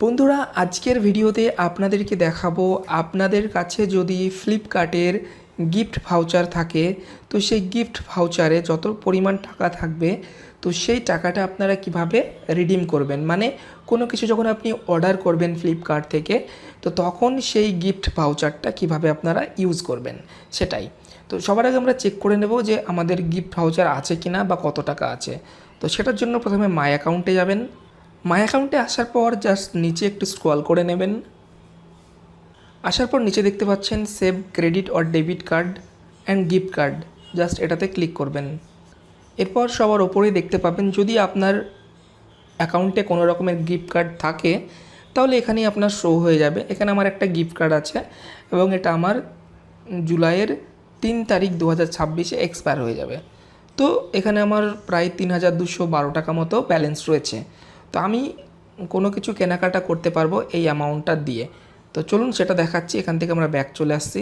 বন্ধুরা, আজকের ভিডিওতে আপনাদেরকে দেখাবো আপনাদের কাছে যদি ফ্লিপকার্টের গিফট ভাউচার থাকে, তো সেই গিফট ভাউচারে যত পরিমাণ টাকা থাকবে, তো সেই টাকাটা আপনারা কীভাবে রিডিম করবেন? মানে কোনো কিছু যখন আপনি অর্ডার করবেন ফ্লিপকার্ট থেকে, তো তখন সেই গিফট ভাউচারটা কীভাবে আপনারা ইউজ করবেন? সেটাই। তো সবার আগে আমরা চেক করে নেব যে আমাদের গিফট ভাউচার আছে কিনা বা কত টাকা আছে। তো সেটার জন্য প্রথমে মাই অ্যাকাউন্টে যাবেন। মাই অ্যাকাউন্টে আসার পর জাস্ট নিচে একটু স্ক্রল করে নেবেন। আসার পর নিচে দেখতে পাচ্ছেন save credit or debit card and gift card just এটাতে ক্লিক করবেন। এরপর সবার ওপরেই দেখতে পাবেন, যদি আপনার অ্যাকাউন্টে কোনো রকমের গিফট কার্ড থাকে, তাহলে এখানেই আপনার শো হয়ে যাবে। এখানে আমার একটা গিফট কার্ড আছে এবং এটা আমার জুলাইয়ের তিন তারিখ দু হাজার ছাব্বিশে এক্সপায়ার হয়ে যাবে। তো এখানে আমার প্রায় তিন হাজার দুশো বারো টাকা মতো ব্যালেন্স রয়েছে। তো আমি কোনো কিছু কেনাকাটা করতে পারব এই অ্যামাউন্টটা দিয়ে। তো চলুন সেটা দেখাচ্ছি, এখান থেকে আমরা ব্যাক চলে আসছি।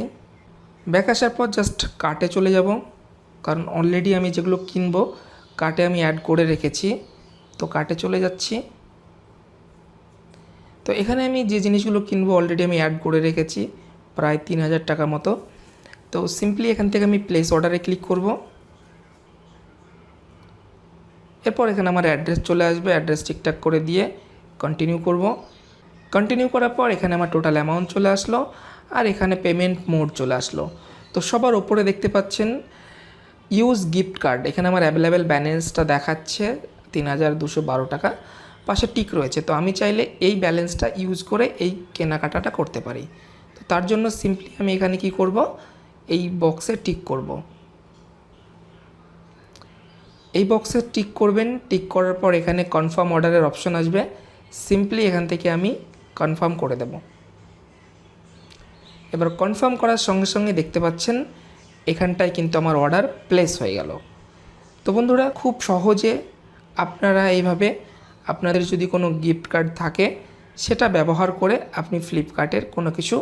ব্যাক আসার পর জাস্ট কার্টে চলে যাব, কারণ অলরেডি আমি যেগুলো কিনবো কার্টে আমি অ্যাড করে রেখেছি। তো কার্টে চলে যাচ্ছি। তো এখানে আমি যে জিনিসগুলো কিনবো অলরেডি আমি অ্যাড করে রেখেছি, প্রায় তিন হাজার টাকা মতো। তো সিম্পলি এখান থেকে আমি প্লেস অর্ডারে ক্লিক করব। এরপর এখানে আমার অ্যাড্রেস চলে আসবে অ্যাড্রেস ঠিকঠাক করে দিয়ে কন্টিনিউ করব। কন্টিনিউ করার পর এখানে আমার টোটাল অ্যামাউন্ট চলে আসলো, আর এখানে পেমেন্ট মোড চলে আসলো। তো সবার ওপরে দেখতে পাচ্ছেন ইউজ গিফট কার্ড এখানে আমার অ্যাভেলেবেল ব্যালেন্সটা দেখাচ্ছে তিন হাজার দুশো বারো টাকা, পাশে টিক রয়েছে। তো আমি চাইলে এই ব্যালেন্সটা ইউজ করে এই কেনাকাটাটা করতে পারি। তো তার জন্য সিম্পলি আমি এখানে কি করব, এই বক্সে টিক করব। এই বক্সে টিক করবেন। টিক করার পর এখানে কনফার্ম অর্ডারের অপশন আসবে। সিম্পলি এখান থেকে আমি কনফার্ম করে দেব। এবার কনফার্ম করার সঙ্গে সঙ্গে দেখতে পাচ্ছেন, এখানটায় কিন্তু আমার অর্ডার প্লেস হয়ে গেল। তো বন্ধুরা, খুব সহজে আপনারা এইভাবে আপনাদের যদি কোনো গিফট কার্ড থাকে, সেটা ব্যবহার করে আপনি ফ্লিপকার্টের কোনো কিছু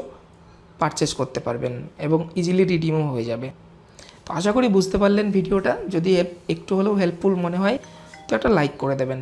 পারচেস করতে পারবেন এবং ইজিলি রিডিমও হয়ে যাবে। তো আশা করি বুঝতে পারলেন ভিডিওটা। যদি একটু হলেও হেল্পফুল মনে হয়, তো একটা লাইক করে দেবেন।